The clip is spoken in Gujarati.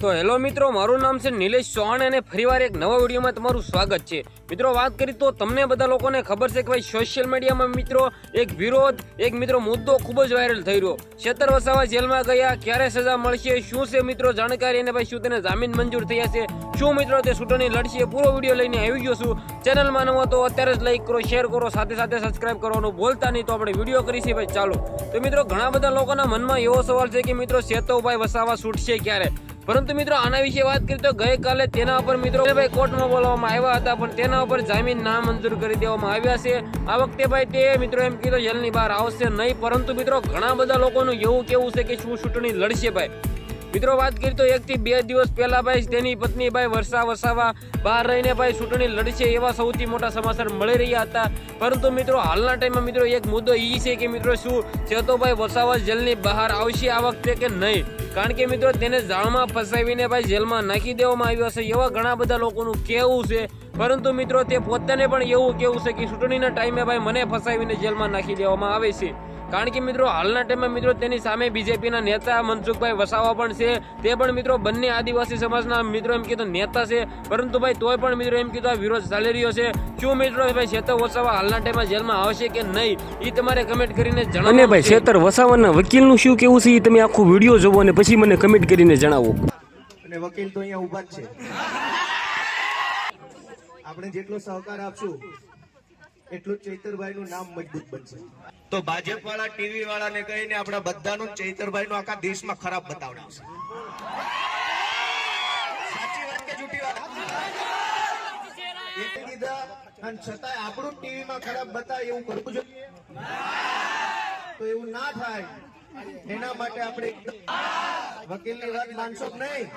તો હેલો મિત્રો, મારું નામ છે નિલેશ ચૌહાણ અને ફરીવાર એક નવા વિડીયોમાં તમારું સ્વાગત છે. મિત્રો, વાત કરી તો તમને બધા લોકોને ખબર છે કે ભાઈ સોશિયલ મીડિયામાં મિત્રો એક વિરોધ, એક મિત્રો મુદ્દો ખૂબ જ વાયરલ થઈ રહ્યો. છેતર વસાવા જેલમાં ગયા, ક્યારે સજા મળશે, શું છે મિત્રો જાણકારી અને ભાઈ શું તેને જામીન મંજૂર થયા છે? શું મિત્રો તે ચૂંટણી લડશે? પૂરો વીડિયો લઈને આવી ગયો છું. ચેનલમાં નવો તો અત્યારે જ લાઈક કરો શેર કરો, સાથે સાથે સબસ્ક્રાઇબ કરવાનું ભૂલતા નહીં તો આપણે વીડિયો કરીશું ભાઈ, ચાલો. તો મિત્રો, ઘણા બધા લોકોના મનમાં એવો સવાલ છે કે મિત્રો સેતવભાઈ વસાવા છૂટશે ક્યારે? પરંતુ મિત્રો, આના વિશે વાત કરીએ તો ગઈકાલે તેના ઉપર મિત્રો ભાઈ કોર્ટમાં બોલાવવામાં આવ્યા હતા, પણ તેના ઉપર જામીન ના મંજૂર કરી દેવામાં આવ્યા છે. આ વખતે ભાઈ તે મિત્રો એમ કીધું જેલની બહાર આવશે નહીં. પરંતુ મિત્રો, ઘણા બધા લોકોનું એવું કેવું છે કે શું ચૂંટણી લડશે ભાઈ. મિત્રો, વાત કરીએ તો એકથી બે દિવસ પહેલા ભાઈ તેની પત્ની ભાઈ વર્ષા વસાવા બહાર રહીને ભાઈ ચૂંટણી લડશે એવા સૌથી મોટા સમાચાર મળી રહ્યા હતા. પરંતુ મિત્રો, હાલના ટાઈમમાં મિત્રો એક મુદ્દો એ છે કે મિત્રો શું, છે તો ભાઈ વસાવા જેલની બહાર આવશે આ વખતે કે નહીં? કારણ કે મિત્રો તેને જાળમાં ફસાવીને ભાઈ જેલમાં નાખી દેવામાં આવ્યો છે એવા ઘણા બધા લોકોનું કહેવું છે. પરંતુ મિત્રો તે પોતાને પણ એવું કેવું છે કે ચૂંટણીના ટાઈમે ભાઈ મને ફસાવીને જેલમાં નાખી દેવામાં આવે છે. કારણ કે મિત્રો હાલના ટાઈમમાં મિત્રો તેની સામે બીજેપીના નેતા મનસુખભાઈ વસાવા પણ છે. તે પણ મિત્રો બંને આદિવાસી સમાજના મિત્રો એમ કીધું નેતા છે. પરંતુ ભાઈ તોય પણ મિત્રો એમ કીધું આ વિરોધ ચાલી રહ્યો છે. શું મિત્રો ભાઈ શેતર વસાવા હાલના ટાઈમમાં જેલમાં આવશે કે નહીં? એ તમારે કમેન્ટ કરીને જણાવો અને ભાઈ શેતર વસાવાના વકીલનું શું કેવું છે? એ તમે આખું વીડિયો જોવો અને પછી મને કમેન્ટ કરીને જણાવો. અને વકીલ તો અહીંયા ઊભા જ છે. આપણે જેટલો સહકાર આપશું એટલું ચૈતરભાઈ નું નામ મજબૂત બનશે. તો ભાજપ વાળા ટીવી વાળાને કહીને આપણા બધાનું ચૈતરભાઈ નું આખા દેશમાં ખરાબ બતાવડાવશે સાચી વાત કે જૂઠી વાત? કીધા અને છતાંય આપણું ટીવી માં ખરાબ બતાવે એવું કરવું જોઈએ. તો એવું ના થાય. એના માટે આપણે વકીલની વાત માનશો જ નહીં?